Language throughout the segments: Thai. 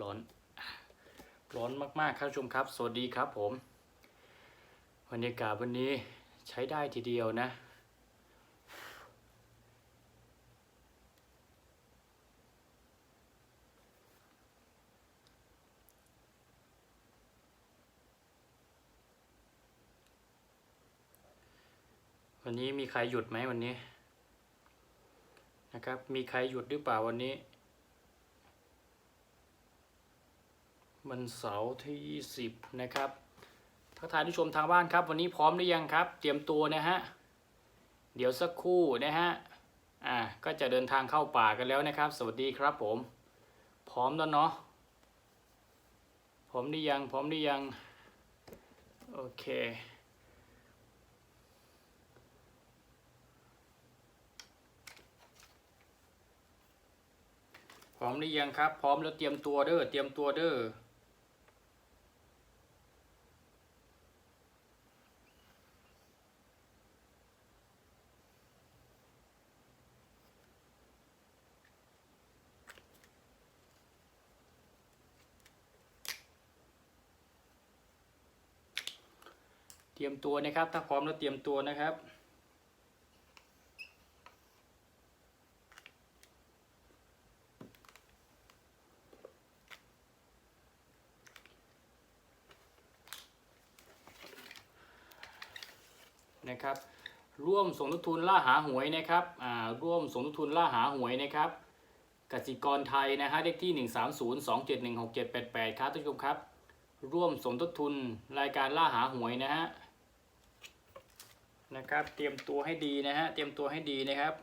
ร้อนร้อนมากๆครับชมครับ สวัสดีครับผมบรรยากาศวันนี้ใช้ได้ทีเดียวนะ วันนี้มีใครหยุดไหมวันนี้นะครับ มีใครหยุดหรือเปล่าวันนี้ วันเสาร์ที่ 20 นะครับ ทักทายผู้ชมทางบ้านครับ วันนี้พร้อมหรือยังครับ เตรียมตัวนะฮะ เดี๋ยวสักครู่นะฮะ อ่า ก็จะเดินทางเข้าป่ากันแล้วนะครับ สวัสดีครับผม พร้อมแล้วเนาะ พร้อมหรือยัง พร้อมหรือยัง โอเคพร้อมหรือยังครับ พร้อมแล้วเตรียมตัวเด้อ เตรียมตัวเด้อ รียมตัวนะครับ ถ้าพร้อมแล้วเตรียมตัวนะครับ นะครับ ร่วมสมทบทุนล่าหาหวยนะครับอ่าร่วมสมทบทุนล่าหาหวยนะครับกสิกรไทยนะฮะเลขที่ 1 3 0 2 7 1 6 7 8 8ครับทุกผู้ชมครับ ร่วมสมทบทุนรายการล่าหาหวยนะฮะ นะครับ เตรียมตัวให้ดีนะฮะ เตรียมตัวให้ดีนะครับ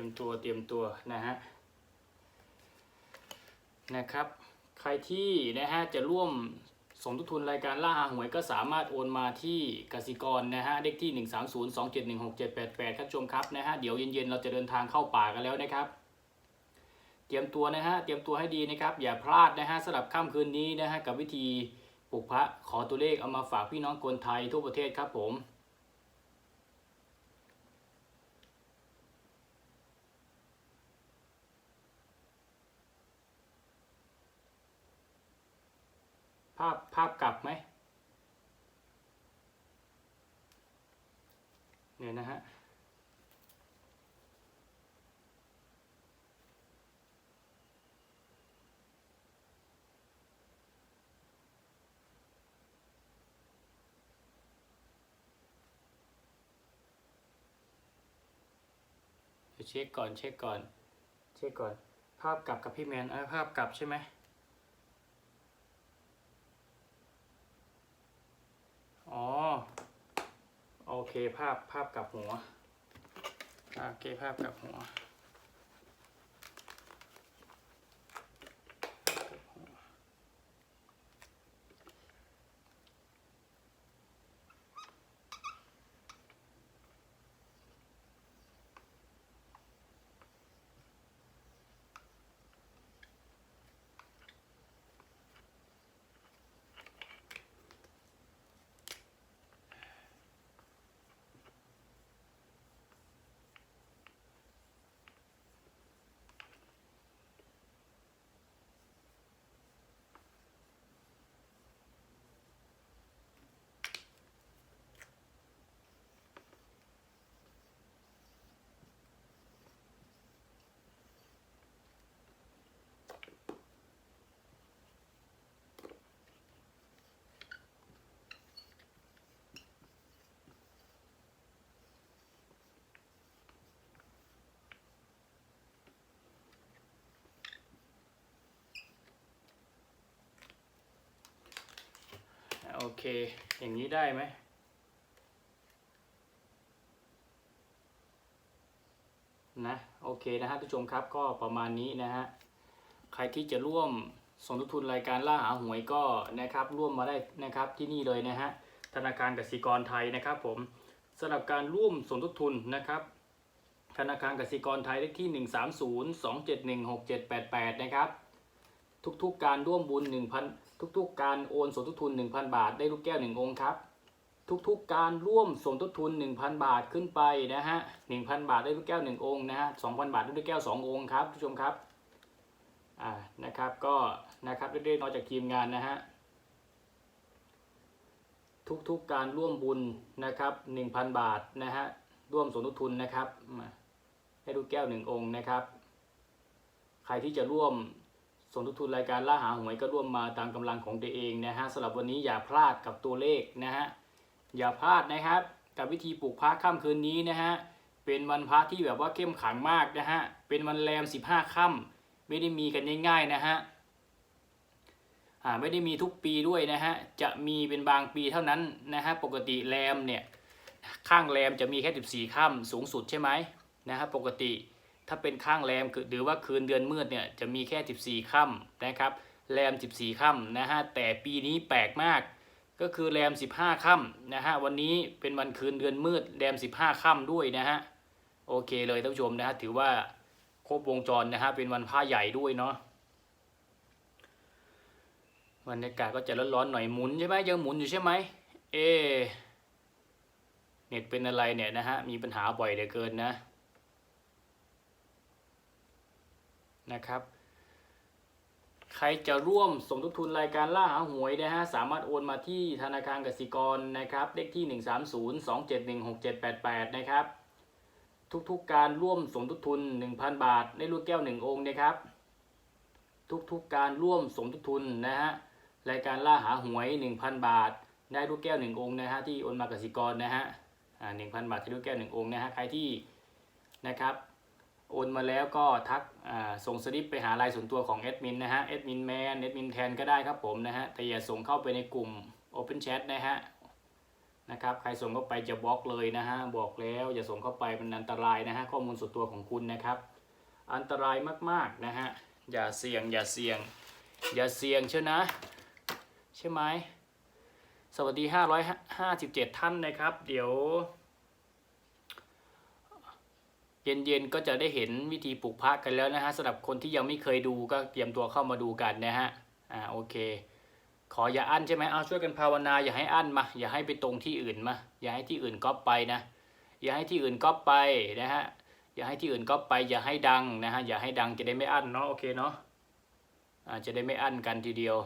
รียมตัวเตรียมตัวนะฮะนะครับ ใครที่นะฮะจะร่วมสมทบทุนรายการล่าหาหวยก็สามารถโอนมาที่กสิกรนะฮะเลขที่ 1 3 0 2 7 1 6 7 8 8ครับชมครับนะฮะเดี๋ยวเย็นๆ เราจะเดินทางเข้าป่ากันแล้วนะครับ เตรียมตัวนะฮะเตรียมตัวให้ดีนะครับ อย่าพลาดนะฮะสำหรับค่ำคืนนี้นะฮะกับวิธีปลุกพระขอตัวเลขเอามาฝากพี่น้องคนไทยทั่วประเทศครับผม ภาพภาพกลับไหมเนี่ยนะฮะเดี๋ยวเช็คก่อนเช็คก่อนเช็คก่อน ภาพกลับกับพี่แมนเออภาพกลับใช่ไหม อ๋อ โอ เคภาพภาพกับหัว โอเคภาพกับหัว โอเค อย่างนี้ได้ไหมนะโอเคนะฮะทุกชมครับก็ประมาณนี้นะฮะใครที่จะร่วมสมทบทุนรายการล่าหาหวยก็นะครับร่วมมาได้นะครับที่นี่เลยนะฮะธนาคารกสิกรไทยนะครับ ผมสำหรับการร่วมสมทบทุนนะครับ ธนาคารกสิกรไทยเลขที่ 1 3 0 2 7 1 6 7 8 8 นะครับ ทุกๆการร่วมบุญ1,000 ทุกๆ การโอนสมทบทุน 1,000 บาท ได้ลูกแก้ว 1 องค์ครับ ทุกๆ การร่วมสมทบทุน 1,000 บาทขึ้นไปนะฮะ1,000 บาทได้ลูกแก้ว 1 องค์นะฮะ2,000 บาทได้ลูกแก้ว 2 องค์ครับผู้ชมครับอ่านะครับก็นะครับเรื่อยๆนอกจากทีมงานนะฮะทุกๆ การร่วมบุญนะครับ1,000 บาทนะฮะร่วมสมทบทุนนะครับให้ลูกแก้ว 1 องค์นะครับ ใครที่จะร่วม สมทบทุนรายการล่าหาหวยก็ร่วมมาตามกำลังของตัวเองนะฮะสำหรับวันนี้อย่าพลาดกับตัวเลขนะฮะอย่าพลาดนะครับ กับวิธีปลูกพระค่ำคืนนี้นะฮะเป็นวันพระที่แบบว่าเข้มขังมากนะฮะเป็นวันแรม 15ค่ำไม่ได้มีกันง่ายๆนะฮะไม่ได้มีทุกปีด้วยนะฮะจะมีเป็นบางปีเท่านั้นนะฮะปกติแรมเนี่ยข้างแรมจะมีแค่ 14 ค่ำสูงสุดใช่ไหมนะฮะปกติ ถ้าเป็นข้างแรมคือหรือว่าคืนเดือนมืดเนี่ยจะมีแค่ 14ค่ำนะครับแรม 14ค่ำนะฮะแต่ปีนี้แปลกมาก ก็คือแรม 15ค่ำนะฮะวันนี้เป็นวันคืนเดือนมืดแรม 15ค่ำด้วยนะฮะโอเคเลยท่านผู้ชมนะฮะถือว่าครบวงจรนะฮะเป็นวันผ้าใหญ่ด้วยเนาะบรรยากาศก็จะร้อนๆหน่อยหมุนใช่ไหมยังหมุนอยู่ใช่ไหมเอเน็ตเป็นอะไรเนี่ยนะฮะมีปัญหาบ่อยเหลือเกินนะ นะครับ ใครจะร่วมสมทบทุนรายการล่าหาหวยนะฮะสามารถโอนมาที่ธนาคารกสิกรนะครับเลขที่ 130-2716788 นะครับ ทุกๆการร่วมสมทบทุน 1,000 บาท ได้ลูกแก้ว 1 องค์นะครับ ทุกๆการร่วมสมทบทุนนะฮะรายการล่าหาหวย 1,000 บาท ได้ลูกแก้ว 1 องค์นะฮะที่โอนมากสิกรนะฮะอ่า1,000บาทได้ลูกแก้ว1องค์นะฮะใครที่นะครับ โอนมาแล้วก็ทักส่งสลิปไปหาลน์ส่วนตัวของแอดมินนะฮะแอดมินแมนแอดมินแทนก็ได้ครับผมนะฮะแต่อย่าส่งเข้าไปในกลุ่ม Open Chat นะฮะนะครับใครส่งเข้าไปจะบล็อกเลยนะฮะบอกแล้วอย่าส่งเข้าไปมันอันตรายนะฮะข้อมูลส่วนตัวของคุณนะครับ อันตรายมากๆนะฮะอย่าเสี่ยงอย่าเสี่ยง อย่าเสี่ยงเชียวนะ ใช่ไหมสวัสดี 557 ท่านนะครับ เดี๋ยว เย็นๆก็จะได้เห็นวิธีปลูกพระกันแล้วนะฮะสำหรับคนที่ยังไม่เคยดูก็เตรียมตัวเข้ามาดูกันนะฮะอ่าโอเค ขออย่าอั้นใช่ไหมเอาช่วยกันภาวนาอย่าให้อั้นมา อย่าให้ไปตรงที่อื่นมา อย่าให้ที่อื่นก๊อปไปนะ อย่าให้ที่อื่นก๊อปไปนะฮะอย่าให้ที่อื่นก๊อปไป อย่าให้ดังนะฮะอย่าให้ดังจะได้ไม่อั้นเนาะโอเคเนาะอ่าจะได้ไม่อั้นกันทีเดียว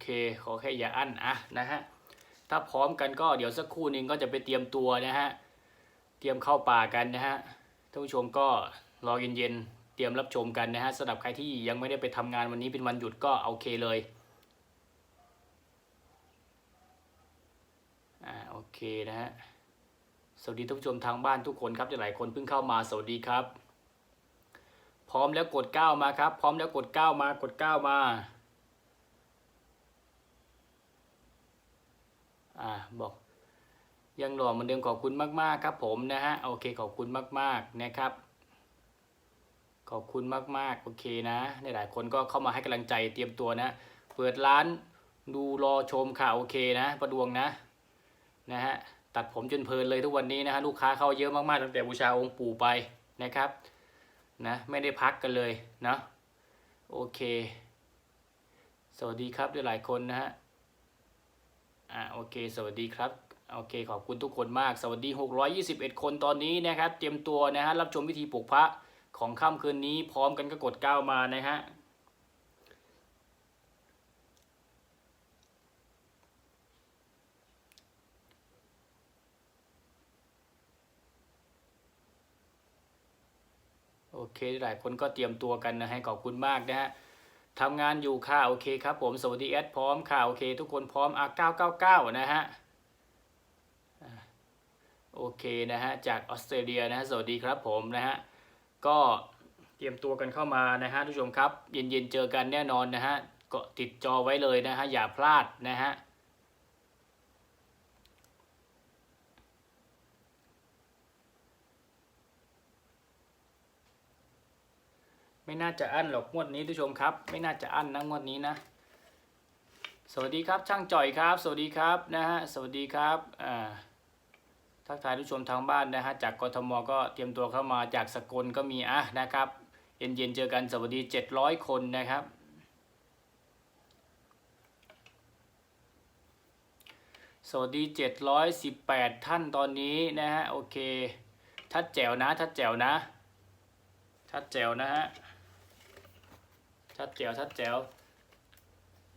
เค ขอแค่อย่าอั้นอะนะฮะ ถ้าพร้อมกันก็เดี๋ยวสักครู่นึงก็จะไปเตรียมตัวนะฮะ เตรียมเข้าป่ากันนะฮะ ท่านผู้ชมก็รอเย็นๆ เตรียมรับชมกันนะฮะสำหรับใครที่ยังไม่ได้ไปทำงานวันนี้เป็นวันหยุดก็โอเคเลย อ่าโอเคนะฮะ สวัสดีท่านผู้ชมทางบ้านทุกคนครับหลายคนเพิ่งเข้ามาสวัสดีครับ พร้อมแล้วกดเก้ามาครับ พร้อมแล้วกดเก้ามากดเก้ามา อ่าบอกยังหล่อเหมือนเดิมขอบคุณมาก ๆ ครับผมนะฮะโอเคขอบคุณมาก ๆ นะครับ ขอบคุณมาก ๆ โอเคนะหลายๆคนก็เข้ามาให้กำลังใจเตรียมตัวนะ เปิดร้านดูรอชมข่าวโอเคนะ ประดวงนะนะฮะตัดผมจนเพลินเลยทุกวันนี้นะฮะลูกค้าเข้าเยอะมาก ๆ ตั้งแต่บูชาองค์ปู่ไปนะครับนะไม่ได้พักกันเลยนะโอเค สวัสดีครับด้วยหลายคนนะฮะ อ่าโอเค สวัสดีครับโอเคขอบคุณทุกคนมาก สวัสดี 621 คนตอนนี้นะครับ เตรียมตัวนะฮะรับชมวิธีปลุกพระของค่ำคืนนี้พร้อมกันก็กดก้าวมานะฮะโอเคหลายคนก็เตรียมตัวกันนะฮะขอบคุณมากนะฮะ ทำงานอยู่ค่ะโอเคครับผมสวัสดีแอดพร้อมค่ะโอเค ทุกคนพร้อมอะ999 นะฮะโอเคนะฮะจากออสเตรเลียนะฮะสวัสดีครับผมนะฮะก็เตรียมตัวกันเข้ามานะฮะทุกชมครับ เย็นๆเจอกันแน่นอนนะฮะก็ติดจอไว้เลยนะฮะอย่าพลาดนะฮะ ไม่น่าจะอั้นหรอกงวดนี้ทุกชมครับ ไม่น่าจะอั้นนะงวดนี้นะ สวัสดีครับช่างจ่อยครับ สวัสดีครับนะฮะสวัสดีครับอ่าทักทายผู้ชมทางบ้านนะฮะจากกทมก็เตรียมตัวเข้ามาจากสกลก็มีอะนะครับเย็นๆเจอกันสวัสดี 700 คนนะครับ สวัสดี 718 ท่านตอนนี้นะฮะโอเค ทัดแจ๋วนะ ทัดแจ๋วนะ ทัดแจ๋วนะฮะ ชัดแจ๋วชัดแจ๋ว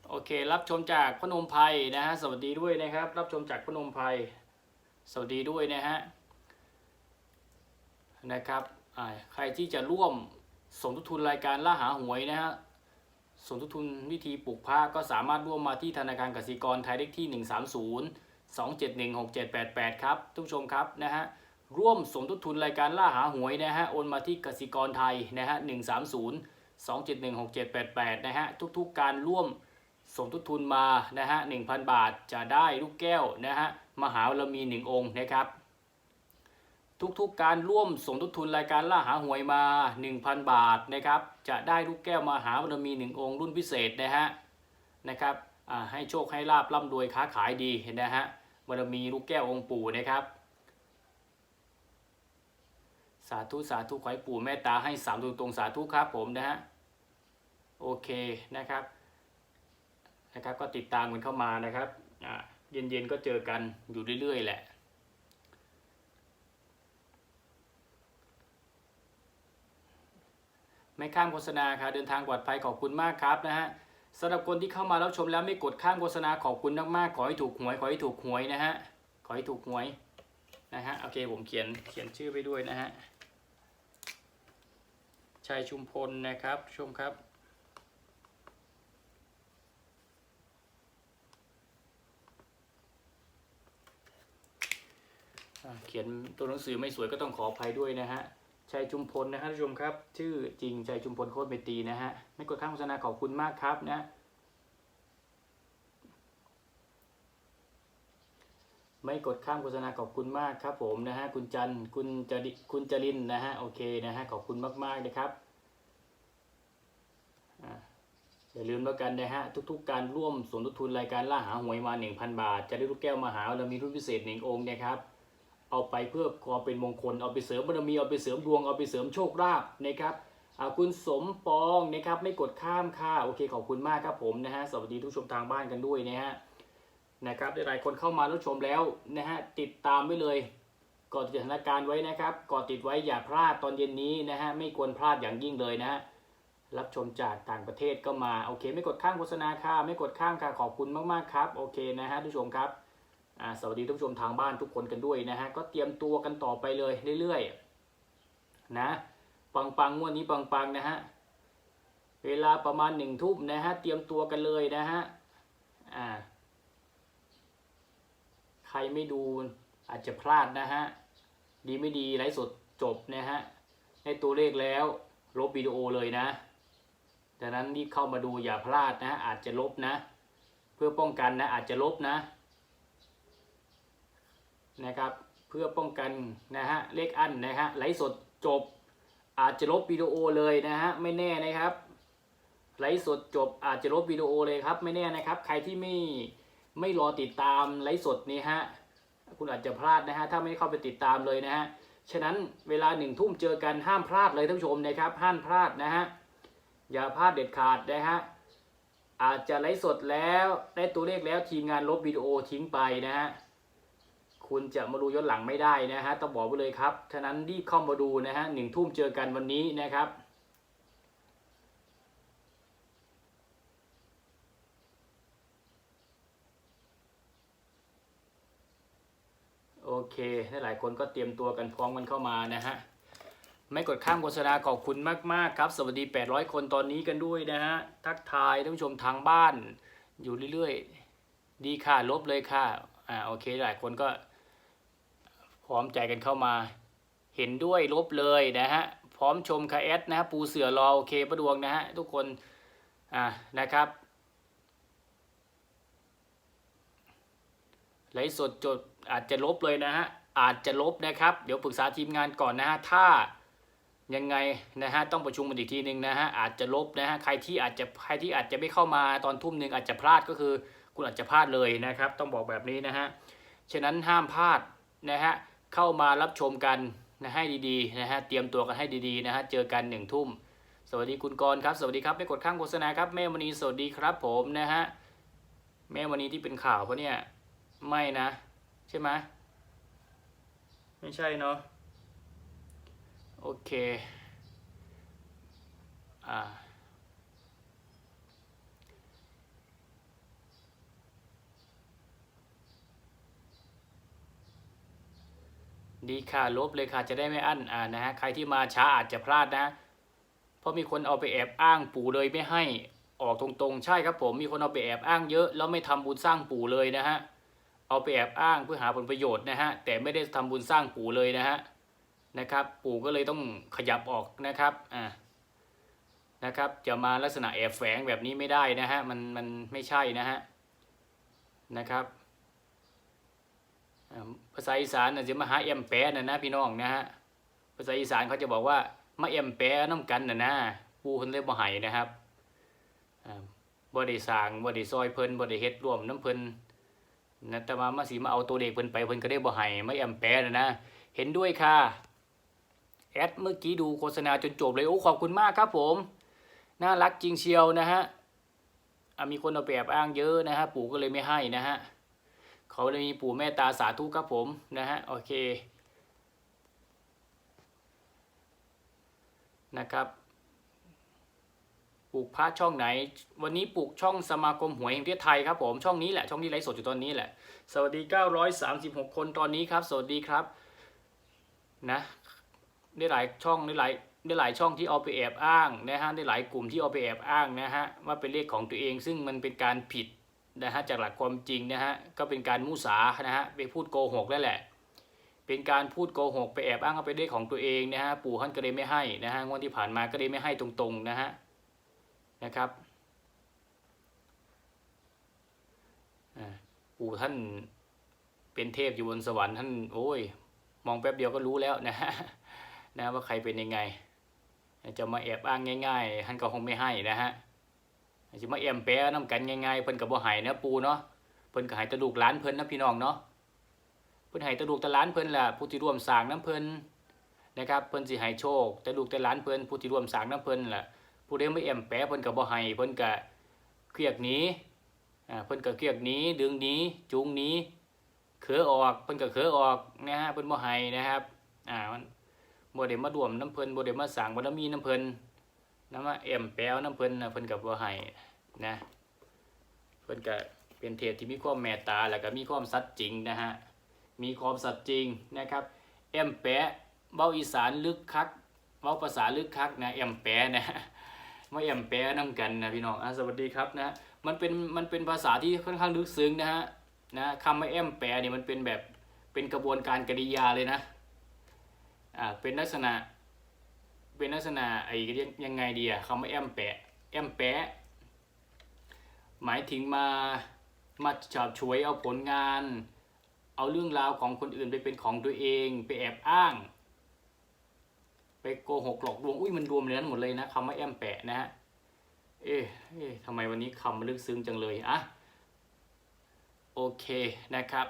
โอเค รับชมจากพนมไพรนะฮะสวัสดีด้วยนะครับ รับชมจากพนมไพรสวัสดีด้วยนะฮะนะครับใครที่จะร่วมสมทบทุนรายการล่าหาหวยนะฮะสมทบทุนวิธีปลูกผ้าก็สามารถร่วมมาที่ธนาคารกสิกรไทยเลขที่ 130 271 6788 ครับทุกผู้ชมครับนะฮะร่วมสมทบทุนรายการล่าหาหวยนะฮะโอนมาที่กสิกรไทยนะฮะ130 2716788 นะฮะ ทุกๆการร่วมสมทบทุนมานะฮะ 1,000 บาทจะได้ลูกแก้วนะฮะ มหาบารมี 1 องค์นะครับ ทุกๆการร่วมสมทบทุนรายการล่าหาหวยมา 1,000 บาทนะครับ จะได้ลูกแก้วมหาบารมี 1 องค์ รุ่นพิเศษนะฮะ นะครับให้โชคให้ลาบร่ำรวยค้าขายดีนะฮะบารมีลูกแก้วองค์ปู่นะครับ สาธุสาธุขอให้ปู่แม่ตาให้สามดวงตรงสาธุครับผมนะฮะ โอเคนะครับนะครับ ก็ติดตามกันเข้ามานะครับเย็นๆก็เจอกันอยู่เรื่อยๆแหละไม่ข้ามโฆษณาครับเดินทางปลอดภัยขอบคุณมากครับนะฮะสำหรับคนที่เข้ามารับชมแล้วไม่กดข้ามโฆษณาขอบคุณมากๆขอให้ถูกหวยขอให้ถูกหวยนะฮะขอให้ถูกหวยนะฮะโอเคผมเขียนเขียนชื่อไปด้วยนะฮะชัยชุมพลนะครับชมครับ เขียนตัวหนังสือไม่สวยก็ต้องขออภัยด้วยนะฮะชัยจุมพลนะฮะท่านผู้ชมครับ ชื่อจริงชัยจุมพลโคตรเมตีนะฮะไม่กดข้ามโฆษณาขอบคุณมากครับนะไม่กดข้ามโฆษณาขอบคุณมากครับผมนะฮะคุณจันคุณจริคุณจรินนะฮะโอเคนะฮะขอบคุณมากๆนะครับอ่าอย่าลืมแล้วกันนะฮะทุกๆ การร่วมสมทบทุนรายการล่าหาหวยมา 1,000 บาท จะได้ลูกแก้วมหาเรามีรุ่นพิเศษหนึ่งองค์นะครับ เอาไปเพื่อความเป็นมงคลเอาไปเสริมบารมีเอาไปเสริมดวงเอาไปเสริมโชคลาภนะครับคุณสมปองนะครับไม่กดข้ามค่ะโอเคขอบคุณมากครับผมนะฮะสวัสดีทุกชมทางบ้านกันด้วยนะฮะนะครับหลายคนเข้ามารับชมแล้วนะฮะติดตามไว้เลยก่อติดสถานการณ์ไว้นะครับก่อติดไว้อย่าพลาดตอนเย็นนี้นะฮะไม่ควรพลาดอย่างยิ่งเลยนะฮะรับชมจากต่างประเทศก็มาโอเค ไม่กดข้ามโฆษณาค่ะไม่กดข้ามค่ะขอบคุณมากๆครับโอเคนะฮะทุกชมครับ สวัสดีทุกผู้ชมทางบ้านทุกคนกันด้วยนะฮะก็เตรียมตัวกันต่อไปเลยเรื่อยๆนะปังปังๆงวดนี้ปังปังๆนะฮะเวลาประมาณหนึ่งทุ่มนะฮะเตรียมตัวกันเลยนะฮะอ่าใครไม่ดูอาจจะพลาดนะฮะดีไม่ดีไลฟ์สดจบนะฮะให้ตัวเลขแล้วลบวิดีโอเลยนะดังนั้นรีบเข้ามาดูอย่าพลาดนะอาจจะลบนะ เพื่อป้องกันนะอาจจะลบนะ นะครับเพื่อป้องกันนะฮะเลขอันนะฮะไลฟ์สดจบอาจจะลบวิดีโอเลยนะฮะไม่แน่นะครับไลฟ์สดจบอาจจะลบวิดีโอเลยครับไม่แน่นะครับ ใครที่ไม่ไม่รอติดตามไลฟ์สดนี่ฮะคุณอาจจะพลาดนะฮะถ้าไม่เข้าไปติดตามเลยนะฮะฉะนั้นเวลาหนึ่งทุ่มเจอกันห้ามพลาดเลยท่านผู้ชมนะครับห้ามพลาดนะฮะอย่าพลาดเด็ดขาดนะฮะอาจจะไลฟ์สดแล้วได้ตัวเลขแล้วทีมงานลบวิดีโอทิ้งไปนะฮะ คุณจะมาดูย้อนหลังไม่ได้นะฮะต้องบอกไว้เลยครับ ฉะนั้นรีบเข้ามาดูนะฮะหนึ่งทุ่มเจอกันวันนี้นะครับโอเคหลายคนก็เตรียมตัวกันพร้อมกันเข้ามานะฮะ ไม่กดข้ามโฆษณาขอบคุณมาก ๆ ครับ สวัสดี 800 คนตอนนี้กันด้วยนะฮะ ทักทายท่านผู้ชมทางบ้านอยู่เรื่อย ๆ ดีค่ะ ลบเลยค่ะ อ่า โอเค หลายคนก็ พร้อมใจกันเข้ามา เห็นด้วยลบเลยนะฮะ พร้อมชมคาเอสนะฮะปูเสือรอโอเคประดวงนะฮะทุกคน อ่านะครับไลฟ์สดจดอาจจะลบเลยนะฮะ อาจจะลบนะครับ เดี๋ยวปรึกษาทีมงานก่อนนะฮะ ถ้ายังไงนะฮะต้องประชุมกันอีกทีหนึ่งนะฮะอาจจะลบนะฮะใครที่อาจจะใครที่อาจจะไม่เข้ามาตอนทุ่มหนึ่งอาจจะพลาดก็คือ คุณอาจจะพลาดเลยนะครับ ต้องบอกแบบนี้นะฮะฉะนั้นห้ามพลาดนะฮะ เข้ามารับชมกันนะให้ดีๆนะฮะเตรียมตัวกันให้ดีๆนะฮะเจอกันหนึ่งทุ่ม สวัสดีคุณกรณ์ครับ สวัสดีครับไม่กดข้างโฆษณาครับแม่มณีสวัสดีครับผมนะฮะแม่มณีที่เป็นข่าวปะเนี่ยไม่นะ ใช่ไหมไม่ใช่เนาะโอเคอ่า ดีค่ะลบเลยค่ะจะได้ไม่อั้นอ่านะฮะใครที่มาช้าอาจจะพลาดนะ เพราะมีคนเอาไปแอบอ้างปู่เลยไม่ให้ออกตรงๆ ใช่ครับผมมีคนเอาไปแอบอ้างเยอะ แล้วไม่ทำบุญสร้างปู่เลยนะฮะเอาไปแอบอ้างเพื่อหาผลประโยชน์นะฮะแต่ไม่ได้ทำบุญสร้างปู่เลยนะฮะนะครับ ปู่ก็เลยต้องขยับออกนะครับอ่านะครับจะมาลักษณะแอบแฝงแบบนี้ไม่ได้นะฮะมันมันไม่ใช่นะฮะนะครับ ภาษาอีสานน่ะจะมาหาเอ็มแปะนะนะพี่น้องนะฮะภาษาอีสานเขาจะบอกว่ามาเอ็มแปะน้ำกันนะนะปู่เพิ่นเลยบ่ให้นะครับบ่ได้สร้างบ่ได้ซอยเพิ่นบ่ได้เฮ็ดร่วมน้ำเพิ่นนะแต่ว่ามาสีมาเอาตัวเด็กเพิ่นไปเพิ่นก็ได้บ่ให้ไม่แอมแปร์นะนะเห็นด้วยค่ะแอดเมื่อกี้ดูโฆษณาจนจบเลยโอ้ขอบคุณมากครับผมน่ารักจริงเชียวนะฮะมีคนเอาแอบอ้างเยอะนะฮะปู่ก็เลยไม่ให้นะฮะ ขาเลยมีปู่แม่ตาสาธุครับผมนะฮะโอเคนะครับปลูกพระช่องไหน วันนี้ปลูกช่องสมาคมหวยแห่งประเทศไทยครับผมช่องนี้แหละช่องที่ไลฟ์สดอยู่ตอนนี้แหละ สวัสดี 936 คนตอนนี้ครับ สวัสดีครับนะได้หลายช่องได้หลายได้หลายช่องที่เอาไปแอบอ้างนะฮะได้หลายกลุ่มที่เอาไปแอบอ้างนะฮะว่าเป็นเลขของตัวเองซึ่งมันเป็นการผิด นะฮะจากหลักความจริงนะฮะก็เป็นการมุสานะฮะไปพูดโกหกแล้วแหละ เป็นการพูดโกหกไปแอบอ้างเอาไปเลขของตัวเองนะฮะปู่ท่านก็เลยไม่ให้นะฮะงวดที่ผ่านมาก็เลยไม่ให้ตรงๆนะฮะนะครับปู่ท่านเป็นเทพอยู่บนสวรรค์ท่านโอ้ยมองแป๊บเดียวก็รู้แล้วนะฮะนะว่าใครเป็นยังไง จะมาแอบอ้างง่าย ๆ ท่านก็คงไม่ให้นะฮะ จะมาแอมแปะน้ำกันง่ายๆเพิ่นกับบ่หายนะปูเนาะเพิ่นก็ใหายตะลูกหล้านเพิ่นนะพี่น้องเนาะเพิ่นหายตะลูกตะหล้านเพิ่นล่ะผู้ที่ร่วมสร้างน้ำเพิ่นนะครับเพิ่นสิให้โชคตะลูกตะหล้านเพิ่นผู้ที่ร่วมสร้างน้ำเพิ่นล่ะผู้ใดไม่แอมแปะเพิ่นก็บ่ให้เพิ่นก็เครียกหนีอ่าเพิ่นก็เครียกหนีดึงนี้จูงนี้เขือออกเพิ่นก็เขือออกนะฮะเพิ่นบ่ให้นะครับอ่ามันบ่ได้มาร่วมน้ำเพิ่นบ่ได้มาสร้างบารมีน้ำเพิ่นนำมาแอมแปะน้ำเพิ่นนะเพิ่นก็บ่ให้ นะเพิ่อนก็เป็นเทพที่มีความเมตตาแล้วก็มีความสัตย์จริงนะฮะมีความสัตย์จริงนะครับแอมแปะเว้าอีสานลึกคักเว้าภาษาลึกคักนะแอมแปะนะมาแอมแปะน้ำกันนะพี่น้องอะสวัสดีครับนะมันเป็นมันเป็นภาษาที่ค่อนข้างลึกซึ้งนะฮะนะคำว่าแอมแปะเนี่ยมันเป็นแบบเป็นกระบวนการกริยาเลยนะอ่าเป็นลักษณะเป็นลักษณะไอ้ยังไงดีอะคำว่าแอมแปะแอมแปะ หมายถึงมามาจับฉวยเอาผลงาน เอาเรื่องราวของคนอื่นไปเป็นของตัวเองไปแอบอ้าง ไปโกหกหลอกลวงอุ้ยมันรวมในนั้นหมดเลยนะคำว่าแอมแปะนะฮะเอ๊ะเอ๊ะทำไมวันนี้คำมันลึกซึ้งจังเลยอะโอเคนะครับ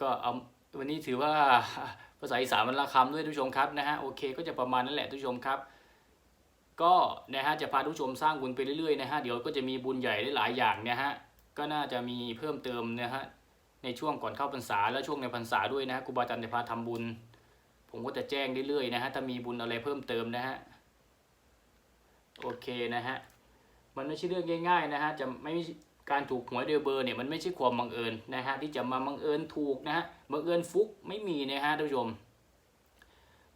ก็เอาวันนี้ถือว่าภาษาอีสานมันละคำด้วยทุกชมครับนะฮะโอเคก็จะประมาณนั้นแหละทุกชมครับ ก็นะฮะจะพาทุกชมสร้างบุญไปเรื่อยๆนะฮะเดี๋ยวก็จะมีบุญใหญ่ได้หลายอย่างนะฮะก็น่าจะมีเพิ่มเติมนะฮะในช่วงก่อนเข้าพรรษาและช่วงในพรรษาด้วยนะฮะครูบาอาจารย์จะพาทำบุญ ผมก็จะแจ้งเรื่อยๆนะฮะถ้ามีบุญอะไรเพิ่มเติมนะฮะโอเคนะฮะมันไม่ใช่เรื่องง่ายๆนะฮะจะไม่การถูกหวยโดยเบอร์เนี่ยมันไม่ใช่ความบังเอิญนะฮะที่จะมาบังเอิญถูกนะฮะบังเอิญฟุกไม่มีนะฮะท่านผู้ชม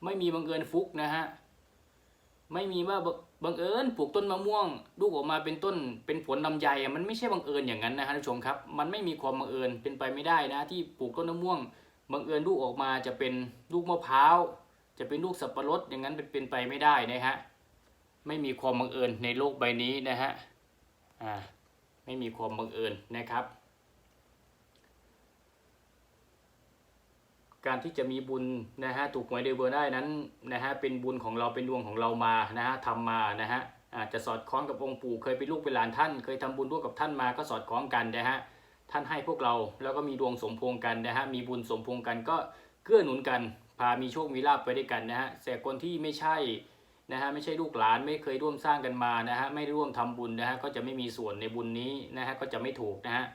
ไม่มีบังเอิญฟุกนะฮะ ไม่มีว่าบังเอิญปลูกต้นมะม่วงลูกออกมาเป็นต้นเป็นผลลำไยอะมันไม่ใช่บังเอิญอย่างนั้นนะฮะท่านผู้ชมครับ มันไม่มีความบังเอิญเป็นไปไม่ได้นะ ที่ปลูกต้นมะม่วงบังเอิญลูกออกมาจะเป็นลูกมะพร้าวจะเป็นลูกสับปะรดอย่างนั้นเป็นเป็นไปไม่ได้นะฮะไม่มีความบังเอิญในโลกใบนี้นะฮะอ่าไม่มีความบังเอิญนะครับ การที่จะมีบุญนะฮะถูกหวยเดเบอร์ได้นั้นนะฮะเป็นบุญของเราเป็นดวงของเรามานะฮะทำมานะฮะอาจจะสอดคล้องกับองค์ปู่เคยเป็นลูกเป็นหลานท่าน เคยทำบุญร่วมกับท่านมาก็สอดคล้องกันนะฮะท่านให้พวกเราแล้วก็มีดวงสมพงกันนะฮะมีบุญสมพงกันก็เกื้อหนุนกัน พามีโชคมีลาภไปด้วยกันนะฮะแต่คนที่ไม่ใช่นะฮะไม่ใช่ลูกหลานไม่เคยร่วมสร้างกันมานะฮะไม่ร่วมทำบุญนะฮะก็จะไม่มีส่วนในบุญนี้นะฮะก็จะไม่ถูกนะฮะ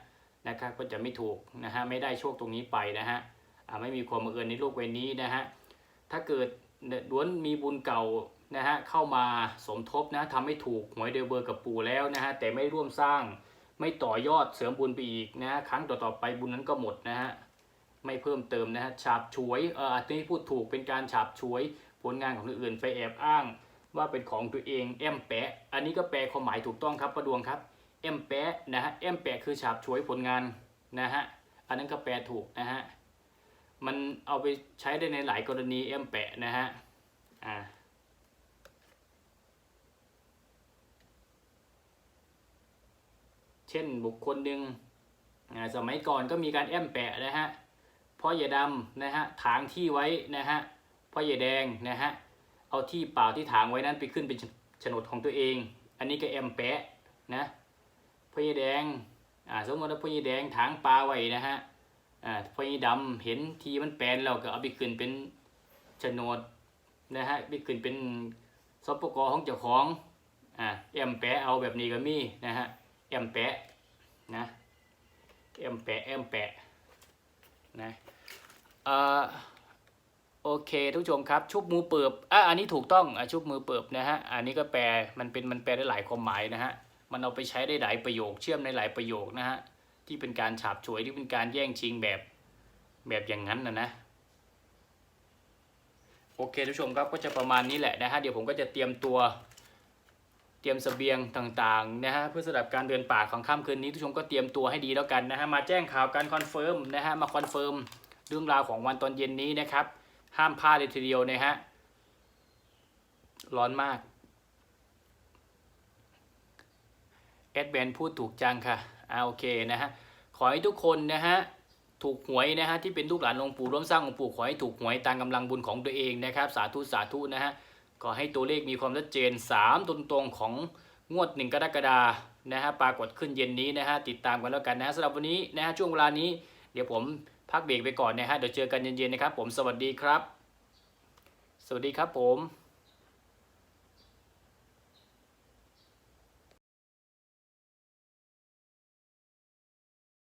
นะครับก็จะไม่ถูกนะฮะไม่ได้โชคตรงนี้ไปนะฮะ ไม่มีความบังเอิญในโลกใบนี้นะฮะถ้าเกิดล้วนมีบุญเก่านะฮะเข้ามาสมทบนะทำให้ถูกหวยเดลเบอร์กับปู่แล้วนะฮะแต่ไม่ร่วมสร้างไม่ต่อยอดเสริมบุญไปอีกนะะครั้งต่อๆไปบุญนั้นก็หมดนะฮะไม่เพิ่มเติมนะฮะฉาบฉวยเอออันนี้พูดถูกเป็นการฉาบฉวย ผลงานของคนอื่นไปแอบอ้าง ว่าเป็นของตัวเองแอมแปะ อันนี้ก็แปลความหมายถูกต้องครับประดวงครับแอมแปะนะฮะแอมแปะคือฉาบฉวยผลงานนะฮะอันนั้นก็แปลถูกนะฮะ มันเอาไปใช้ได้ในหลายกรณีเอ็มแปะนะฮะ อ่า เช่นบุคคลหนึ่งสมัยก่อนก็มีการแอมแปะนะฮะพ่อใหญ่ดำนะฮะถางที่ไว้นะฮะพ่อใหญ่แดงนะฮะเอาที่เปล่าที่ถางไว้นั้นไปขึ้นเป็นโฉนดของตัวเอง อันนี้ก็แอมแปะนะพ่อใหญ่แดงอ่าสมมติว่าพ่อใหญ่แดงถางปลาไว้นะฮะ อ่าพอไอ้ดำเห็นทีมันแปลนเราก็เอาไปขึ้นเป็นโฉนดนะฮะไปขึ้นเป็นสปกของเจ้าของอ่าแอมแปะเอาแบบนี้ก็มีนะฮะแอมแปะนะแอมแปะแอมแปะนะอ่าโอเคทุกชมครับ ชุบมือเปิบอะอันนี้ถูกต้องอะชุบมือเปิบนะฮะอันนี้ก็แปลมันเป็นมันแปลได้หลายความหมายนะฮะมันเอาไปใช้ได้หลายประโยค เชื่อมในหลายประโยคนะฮะ ที่เป็นการฉาบฉวยที่เป็นการแย่งชิงแบบแบบอย่างนั้นนะนะโอเคทุกชมครับก็จะประมาณนี้แหละนะฮะเดี๋ยวผมก็จะเตรียมตัวเตรียมเสบียงต่างๆนะฮะเพื่อสำหรับการเดินป่าของค่ำคืนนี้ทุกชมก็เตรียมตัวให้ดีแล้วกันนะฮะมาแจ้งข่าวการคอนเฟิร์มนะฮะมาคอนเฟิร์มเรื่องราวของวันตอนเย็นนี้นะครับ ห้ามพลาดเลยทีเดียวนะฮะร้อนมากแอดแบนพูดถูกจังค่ะ อ่าโอเคนะฮะขอให้ทุกคนนะฮะถูกหวยนะฮะที่เป็นลูกหลานหลวงปู่ร่วมสร้างองค์ปู่ขอให้ถูกหวยตามกำลังบุญของตัวเองนะครับ สาธุสาธุนะฮะขอให้ตัวเลขมีความชัดเจน 3ตรงๆของงวด1กรกฎานะฮะปรากฏขึ้นเย็นนี้นะฮะติดตามกันแล้วกันนะฮะสำหรับวันนี้นะฮะช่วงเวลานี้เดี๋ยวผมพักเบรกไปก่อนนะฮะเดี๋ยวเจอกันเย็นๆนะครับผมสวัสดีครับ สวัสดีครับผม